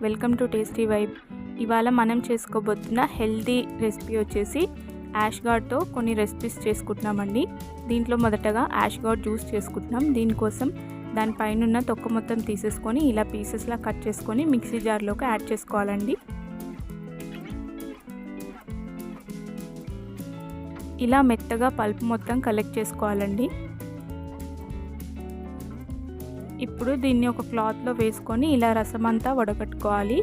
Welcome to tasty vibe. ఇవాళ మనం చేసుకోబోతున్న హెల్తీ రెసిపీ వచ్చేసి యాష్ గార్డ్తో కొన్ని రెసిపీస్ చేసుకుంటున్నామండి. దీంట్లో మొదటగా యాష్ గార్డ్ జ్యూస్ చేసుకుంటున్నాం. దీనికోసం దానిపైన ఉన్న తొక్క మొత్తం తీసేసుకొని ఇలా పీసెస్లా కట్ చేసుకొని మిక్సీ జార్లోకి యాడ్ చేసుకోవాలండి. ఇలా మెత్తగా పల్ప్ మొత్తం కలెక్ట్ చేసుకోవాలండి. ఇప్పుడు దీన్ని ఒక క్లాత్లో వేసుకొని ఇలా రసం అంతా వడగట్టుకోవాలి.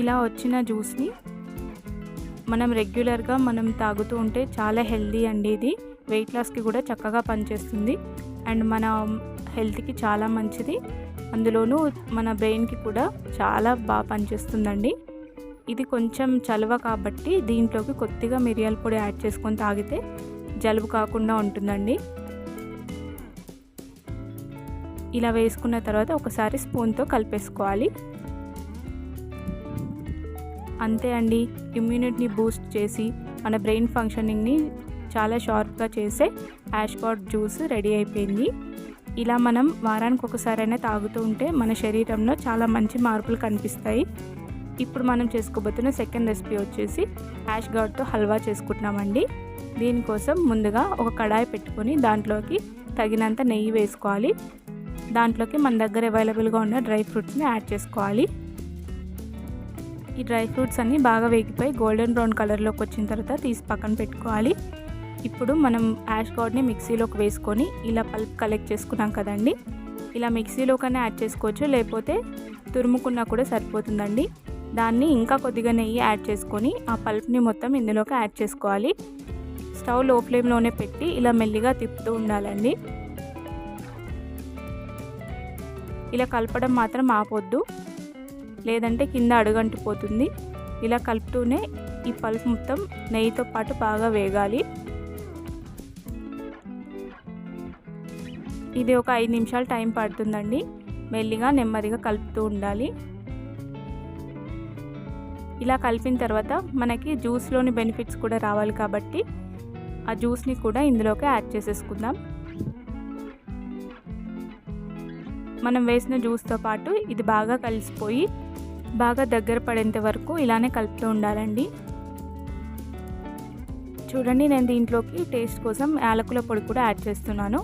ఇలా వచ్చిన జ్యూస్ని మనం రెగ్యులర్గా మనం తాగుతూ ఉంటే చాలా హెల్దీ అండి ఇది. వెయిట్ లాస్కి కూడా చక్కగా పనిచేస్తుంది. అండ్ మన హెల్త్కి చాలా మంచిది. అందులోనూ మన బ్రెయిన్కి కూడా చాలా బాగా పనిచేస్తుందండి. ఇది కొంచెం చలవ కాబట్టి దీంట్లోకి కొద్దిగా మిరియాల పొడి యాడ్ చేసుకొని తాగితే జలుబు కాకుండా ఉంటుందండి. ఇలా వేసుకున్న తర్వాత ఒకసారి స్పూన్తో కలిపేసుకోవాలి. అంతే అండి ఇమ్యూనిటీని బూస్ట్ చేసి మన బ్రెయిన్ ఫంక్షనింగ్ని చాలా షార్ప్గా చేసే యాష్గాడ్ జ్యూస్ రెడీ అయిపోయింది. ఇలా మనం వారానికి ఒకసారైనా తాగుతూ ఉంటే మన శరీరంలో చాలా మంచి మార్పులు కనిపిస్తాయి. ఇప్పుడు మనం చేసుకోబోతున్న సెకండ్ రెసిపీ వచ్చేసి యాష్ గార్డ్తో హల్వా చేసుకుంటున్నామండి. దీనికోసం ముందుగా ఒక కడాయి పెట్టుకొని దాంట్లోకి తగినంత నెయ్యి వేసుకోవాలి. దాంట్లోకి మన దగ్గర అవైలబుల్గా ఉన్న డ్రై ఫ్రూట్స్ని యాడ్ చేసుకోవాలి. ఈ డ్రై ఫ్రూట్స్ అన్నీ బాగా వేగిపోయి గోల్డెన్ బ్రౌన్ కలర్లోకి వచ్చిన తర్వాత తీసి పక్కన పెట్టుకోవాలి. ఇప్పుడు మనం యాష్ గార్డ్ని మిక్సీలోకి వేసుకొని ఇలా పల్ప్ కలెక్ట్ చేసుకున్నాం కదండి. ఇలా మిక్సీలోకనే యాడ్ చేసుకోవచ్చు లేకపోతే తురుముకున్నా కూడా సరిపోతుందండి. దాన్ని ఇంకా కొద్దిగా నెయ్యి యాడ్ చేసుకొని ఆ పల్ప్ని మొత్తం ఇందులోకి యాడ్ చేసుకోవాలి. స్టవ్లో ఫ్లేమ్లోనే పెట్టి ఇలా మెల్లిగా తిప్పుతూ ఉండాలండి. ఇలా కలపడం మాత్రం ఆపొద్దు. లేదంటే కింద అడుగంటిపోతుంది. ఇలా కలుపుతూనే ఈ పల్ప్ మొత్తం నెయ్యితో పాటు బాగా వేగాలి. ఇది ఒక ఐదు నిమిషాలు టైం పడుతుందండి. మెల్లిగా నెమ్మదిగా కలుపుతూ ఉండాలి. ఇలా కలిపిన తర్వాత మనకి జ్యూస్లోని బెనిఫిట్స్ కూడా రావాలి కాబట్టి ఆ జ్యూస్ని కూడా ఇందులోకి యాడ్ చేసేసుకుందాం. మనం వేసిన జ్యూస్తో పాటు ఇది బాగా కలిసిపోయి బాగా దగ్గర పడేంత వరకు ఇలానే కలుపుతూ ఉండాలండి. చూడండి నేను దీంట్లోకి టేస్ట్ కోసం యాలకుల పొడి కూడా యాడ్ చేస్తున్నాను.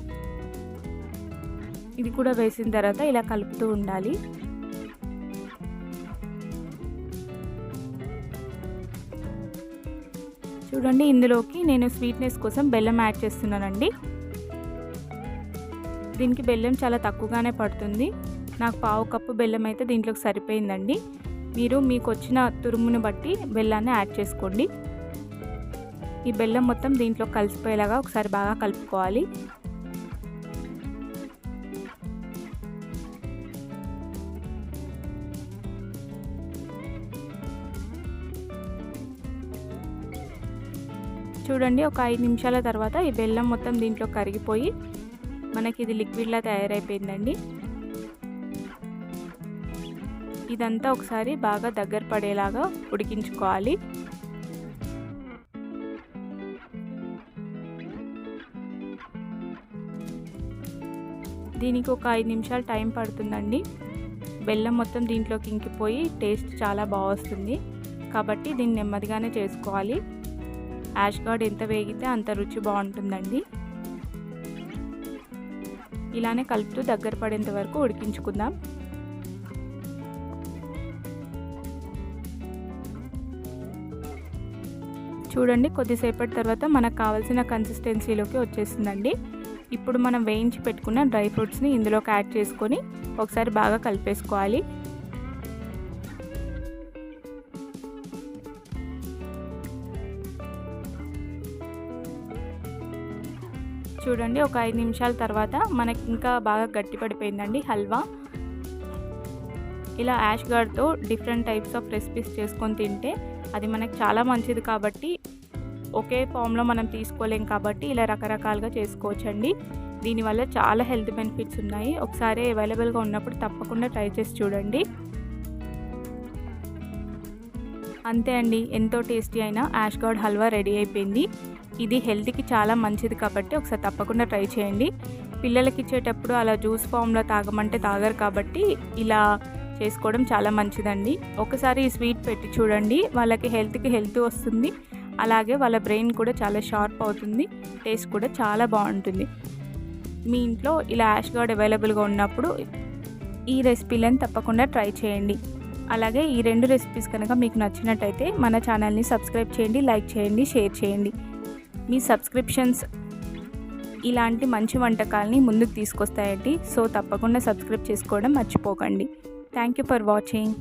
ఇది కూడా వేసిన తర్వాత ఇలా కలుపుతూ ఉండాలి. చూడండి ఇందులోకి నేను స్వీట్నెస్ కోసం బెల్లం యాడ్ చేస్తున్నానండి. దీనికి బెల్లం చాలా తక్కువగానే పడుతుంది. నాకు పావు కప్పు బెల్లం అయితే దీంట్లోకి సరిపోయిందండి. మీరు మీకు వచ్చిన తురుముని బట్టి బెల్లాన్ని యాడ్ చేసుకోండి. ఈ బెల్లం మొత్తం దీంట్లో కలిసిపోయేలాగా ఒకసారి బాగా కలుపుకోవాలి. చూడండి ఒక ఐదు నిమిషాల తర్వాత ఈ బెల్లం మొత్తం దీంట్లో కరిగిపోయి మనకి ఇది లిక్విడ్లా తయారైపోయిందండి. ఇదంతా ఒకసారి బాగా దగ్గర పడేలాగా ఉడికించుకోవాలి. దీనికి ఒక ఐదు నిమిషాలు టైం పడుతుందండి. బెల్లం మొత్తం దీంట్లోకి ఇంకిపోయి టేస్ట్ చాలా బాగా వస్తుంది. కాబట్టి దీన్ని నెమ్మదిగానే చేసుకోవాలి. యాష్ గార్డ్ ఎంత వేగితే అంత రుచి బాగుంటుందండి. ఇలానే కలుపుతూ దగ్గర పడేంత వరకు ఉడికించుకుందాం. చూడండి కొద్దిసేపటి తర్వాత మనకు కావాల్సిన కన్సిస్టెన్సీలోకి వచ్చేసిందండి. ఇప్పుడు మనం వేయించి పెట్టుకున్న డ్రై ఫ్రూట్స్ని ఇందులోకి యాడ్ చేసుకొని ఒకసారి బాగా కలిపేసుకోవాలి. చూడండి ఒక ఐదు నిమిషాల తర్వాత మనకి ఇంకా బాగా గట్టిపడిపోయిందండి హల్వా. ఇలా యాష్ గార్డ్తో డిఫరెంట్ టైప్స్ ఆఫ్ రెసిపీస్ చేసుకొని తింటే అది మనకు చాలా మంచిది కాబట్టి ఒకే ఫామ్లో మనం తీసుకోలేం కాబట్టి ఇలా రకరకాలుగా చేసుకోవచ్చండి. దీనివల్ల చాలా హెల్త్ బెనిఫిట్స్ ఉన్నాయి. ఒకసారి అవైలబుల్గా ఉన్నప్పుడు తప్పకుండా ట్రై చేసి చూడండి. అంతే అండి. ఎంతో టేస్టీ అయిన యాష్ గార్డ్ హల్వా రెడీ అయిపోయింది. ఇది హెల్త్కి చాలా మంచిది కాబట్టి ఒకసారి తప్పకుండా ట్రై చేయండి. పిల్లలకి ఇచ్చేటప్పుడు అలా జ్యూస్ ఫామ్లో తాగమంటే తాగరు కాబట్టి ఇలా చేసుకోవడం చాలా మంచిదండి. ఒకసారి ఈ స్వీట్ పెట్టి చూడండి. వాళ్ళకి హెల్త్కి హెల్త్ వస్తుంది. అలాగే వాళ్ళ బ్రెయిన్ కూడా చాలా షార్ప్ అవుతుంది. టేస్ట్ కూడా చాలా బాగుంటుంది. మీ ఇంట్లో ఇలా యాష్ గార్డ్ అవైలబుల్గా ఉన్నప్పుడు ఈ రెసిపీలను తప్పకుండా ట్రై చేయండి. అలాగే ఈ రెండు రెసిపీస్ కనుక మీకు నచ్చినట్టయితే మన ఛానల్ని సబ్స్క్రైబ్ చేయండి లైక్ చేయండి షేర్ చేయండి. మీ సబ్స్క్రిప్షన్స్ ఇలాంటి మంచి వంటకాలని ముందుకు తీసుకొస్తాయండి. సో తప్పకుండా సబ్స్క్రైబ్ చేసుకోవడం మర్చిపోకండి. Thank you for watching